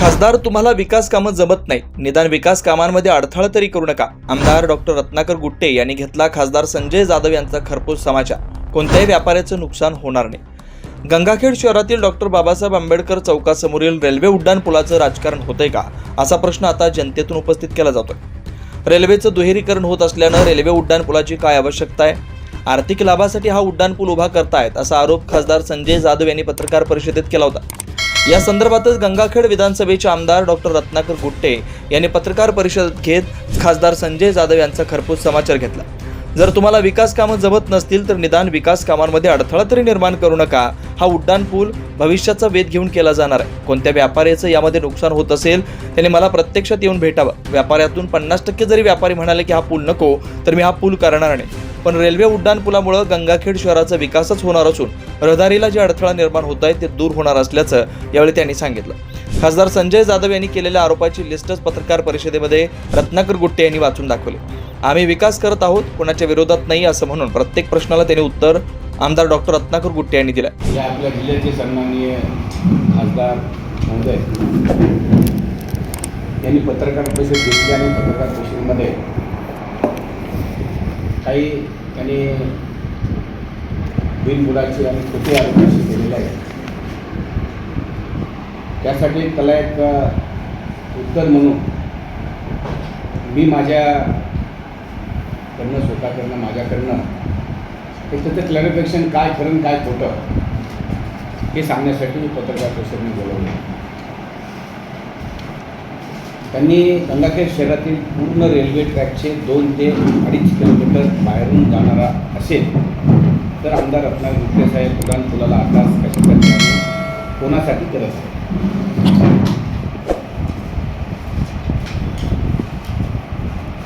खासदार तुम्हाला विकास कामं जमत नाही निदान विकास कामांमध्ये अडथळा तरी करू नका. आमदार डॉक्टर रत्नाकर गुट्टे यांनी घेतला खासदार संजय जाधव यांचा खरपूस समाचार. कोणत्याही व्यापाऱ्याचं नुकसान होणार नाही. गंगाखेड शहरातील डॉक्टर बाबासाहेब आंबेडकर चौकासमोरील रेल्वे उड्डाण पुलाचं राजकारण होतंय का? असा प्रश्न आता जनतेतून उपस्थित केला जातोय. रेल्वेचं दुहेरीकरण होत असल्यानं रेल्वे उड्डाण पुलाची काय आवश्यकता आहे? आर्थिक लाभासाठी हा उड्डाण पूल उभा करतायत असा आरोप खासदार संजय जाधव यांनी पत्रकार परिषदेत केला होता. या संदर्भातच गंगाखेड विधानसभेचे आमदार डॉक्टर रत्नाकर गुट्टे यांनी पत्रकार परिषद घेत खासदार संजय जाधव यांचा खरपूस समाचार घेतला. जर तुम्हाला विकास कामं जमत नसतील तर निदान विकास कामांमध्ये अडथळा तरी निर्माण करू नका. हा उड्डाण पूल भविष्याचा वेध घेऊन केला जाणार आहे. कोणत्या व्यापाऱ्याचं यामध्ये नुकसान होत असेल त्याने मला प्रत्यक्षात येऊन भेटावं. व्यापाऱ्यातून पन्नास टक्के जरी व्यापारी म्हणाले की हा पूल नको तर मी हा पूल करणार नाही. पण रेल्वे उड्डाण पुलामुळं गंगाखेड शहराचा विकासच होणार असून रहदारीला जे अडथळा निर्माण होत आहे ते दूर होणार असल्याचं यावेळी त्यांनी सांगितलं. खासदार संजय जाधव यांनी केलेल्या आरोपाची लिस्टच पत्रकार परिषदेमध्ये रत्नाकर गुट्टे यांनी वाचून दाखवली. आम्ही विकास करत आहोत कोणाच्या विरोधात नाही असं म्हणून प्रत्येक प्रश्नाला त्यांनी उत्तर आमदार डॉक्टर रत्नाकर गुट्टे यांनी दिलं आपल्या जिल्ह्याचे सन्माननीय खासदार महोदय यांनी पत्रकार परिषद घेतली आणि पत्रकार परिषदेमध्ये काही आणि बिनबुडाची आणि खोटी आरोप असे केलेले आहे. त्यासाठी त्याला एक उत्तर म्हणून मी माझ्याकडनं स्वतःकडनं माझ्याकडनं एक त्याचं क्लॅरिफिकेशन काय खरं काय खोटं हे सांगण्यासाठी मी पत्रकार परिषदेने बोलवलं. त्यांनी गंगाखेड शहरातील पूर्ण रेल्वे ट्रॅकचे दोन ते अडीच किलोमीटर बाहेरून जाणारा असेल तर आमदार रत्नागिरी गुप्ते साहेब पुलाला आकाश कशासाठी करणार कोणासाठी करत आहे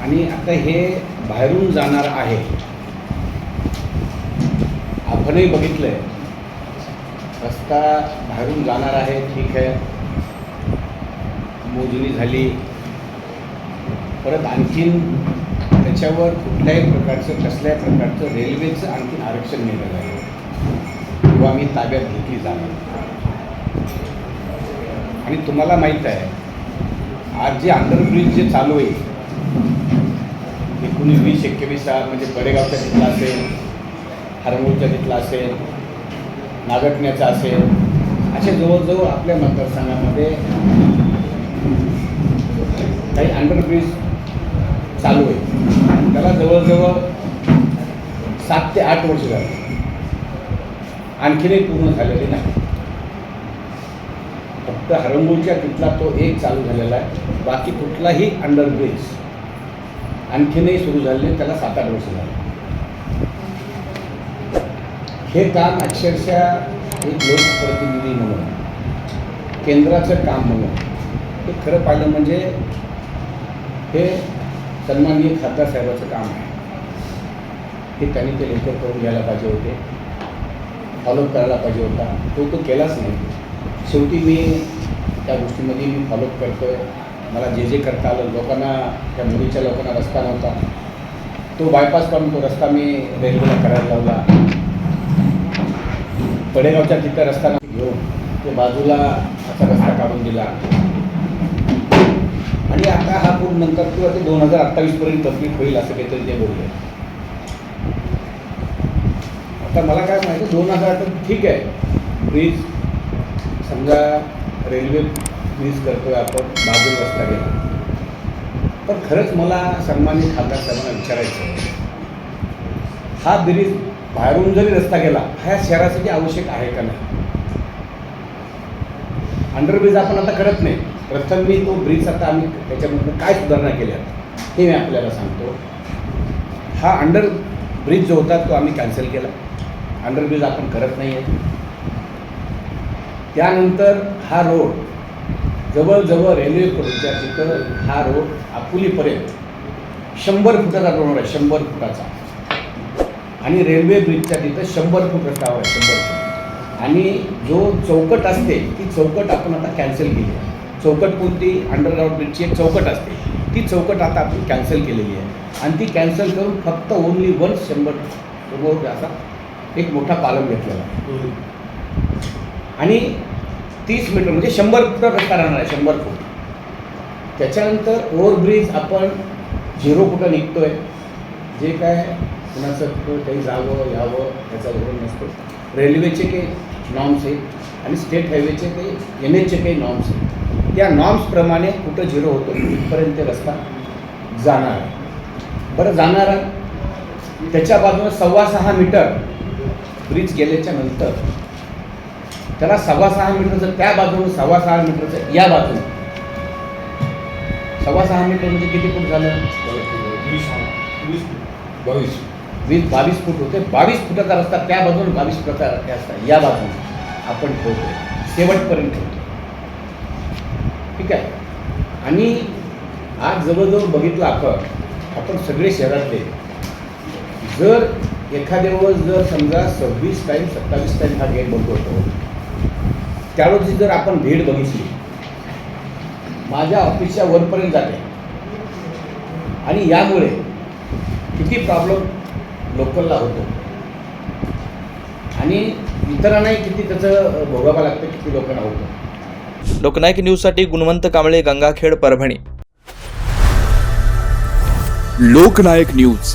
आणि आता हे बाहेरून जाणार आहे. आपणही बघितलं रस्ता बाहेरून जाणार आहे ठीक आहे. मोजणी झाली. परत आणखीन त्याच्यावर कुठल्याही प्रकारचं कसल्याही प्रकारचं रेल्वेचं आणखीन आरक्षण मिळालं आहे. किंवा मी ताब्यात घेतली जाणार आणि तुम्हाला माहीत आहे आज जे अंडरब्रिज जे चालू आहे एकोणीस वीस एकवीस म्हणजे बडेगावच्या तिथला असेल हरमूरच्या तिथला असेल नागटण्याचा असेल असे जवळजवळ आपल्या मतदारसंघामध्ये काही अंडरब्रिज चालू आहे त्याला जवळजवळ सात ते आठ वर्ष झाले. आणखीनही पूर्ण झालेली नाही. फक्त हरंगूळच्या तिथला तो एक चालू झालेला आहे. बाकी कुठलाही अंडरब्रिज आणखीनही सुरू झाले त्याला सात आठ वर्ष झाले. हे काम अक्षरशः एक लोकप्रतिनिधी म्हणून केंद्राचं काम म्हणून हे खरं पाहिलं म्हणजे हे सन्माननीय खासदार साहेबाचं काम आहे. हे त्यांनी ते लवकर करून घ्यायला पाहिजे होते. फॉलोअप करायला पाहिजे होता. तो तो केलाच नाही. शेवटी मी त्या गोष्टीमध्ये मी फॉलोअप करतो आहे मला जे जे करता आलं लोकांना त्या मुलीच्या लोकांना रस्ता नव्हता. तो बायपास करून तो रस्ता मी रेल्वेला करायला लावला. पडेगावच्या तिथं रस्ता घेऊन ते बाजूला असा रस्ता काढून दिला. आणि आता हा पूल नंतर किंवा ते दोन हजार अठ्ठावीसपर्यंत कंप्लीट होईल असं काहीतरी ते बोलले. आता मला काय माहिती दोन हजार तर ठीक आहे. ब्रिज समजा रेल्वे ब्रिज करतोय आपण बाजूला रस्ता गेला. पण खरंच मला सन्मानित खासदार साहेबांना विचारायचं आहे. हा ब्रिज बाहेरून जरी रस्ता गेला ह्या शहरासाठी आवश्यक आहे का नाही? अंडरब्रिज आपण आता करत नाही. प्रथम मी तो ब्रिज आता आम्ही त्याच्यामधून काय सुधारणा केल्या हे मी आपल्याला सांगतो. हा अंडर ब्रिज जो होता तो आम्ही कॅन्सल केला. अंडरब्रिज आपण करत नाही आहे त्यानंतर हा रोड जवळजवळ रेल्वेपर्यंतच्या तिथं हा रोड आपुलीपर्यंत शंभर फुटाचा रोड आहे शंभर फुटाचा. आणि रेल्वे ब्रिजच्या तिथं शंभर फूट रस्ता आहे शंभर फूट. आणि जो चौकट असते ती चौकट आपण आता कॅन्सल केली आहे. चौकट कोणती? अंडरग्राऊंड ब्रिजची एक चौकट असते. ती चौकट आता आपण कॅन्सल केलेली आहे. आणि ती कॅन्सल करून फक्त ओनली वन शंभर रोड असा एक मोठा पालम घेतलेला आणि तीस मीटर म्हणजे शंभर फुट रस्ता राहणार आहे शंभर फूट. त्याच्यानंतर ओव्हरब्रिज आपण झिरो फुटं निघतोय. जे काय कुणाचं काही जावं यावं त्याचा धोरण नसतो. रेल्वेचे काही नॉर्म्स आहेत आणि स्टेट हायवेचे काही एन एचचे काही नॉर्म्स आहेत. त्या नॉर्म्सप्रमाणे कुठं झिरो होतो तिथपर्यंत रस्ता जाणार आहे. बरं जाणार आहे. त्याच्या बाजूनं सव्वा सहा मीटर ब्रिज गेल्याच्यानंतर त्याला सव्वा सहा मीटरचं त्या बाजूनं सव्वा सहा मीटरचं या बाजूनं सव्वा सहा मीटर म्हणजे किती फूट झालं? बावीस. वीज बावीस फूट होते. बावीस फुटाचा रस्ता त्या बाजून बावीस फुटाचा रस्ता या बाजून आपण ठेवतो शेवटपर्यंत ठेवतो ठीक आहे? आणि आज जवळजवळ बघितलं आपण आपण सगळे शहरातले. जर एखाद्या वेळेस जर समजा सव्वीस टाईम सत्तावीस टाईम हा गेट बंद होतो त्यावेळेस जर आपण भीड बघितली माझ्या ऑफिसच्या वरपर्यंत जाते. आणि यामुळे किती प्रॉब्लेम लोकलला होतो. आणि इतरांनाही किती त्याचं भोगावं लागतं किती लोकांना होतं. लोकनायक न्यूजसाठी गुणवंत कांबळे गंगाखेड परभणी. लोकनायक न्यूज.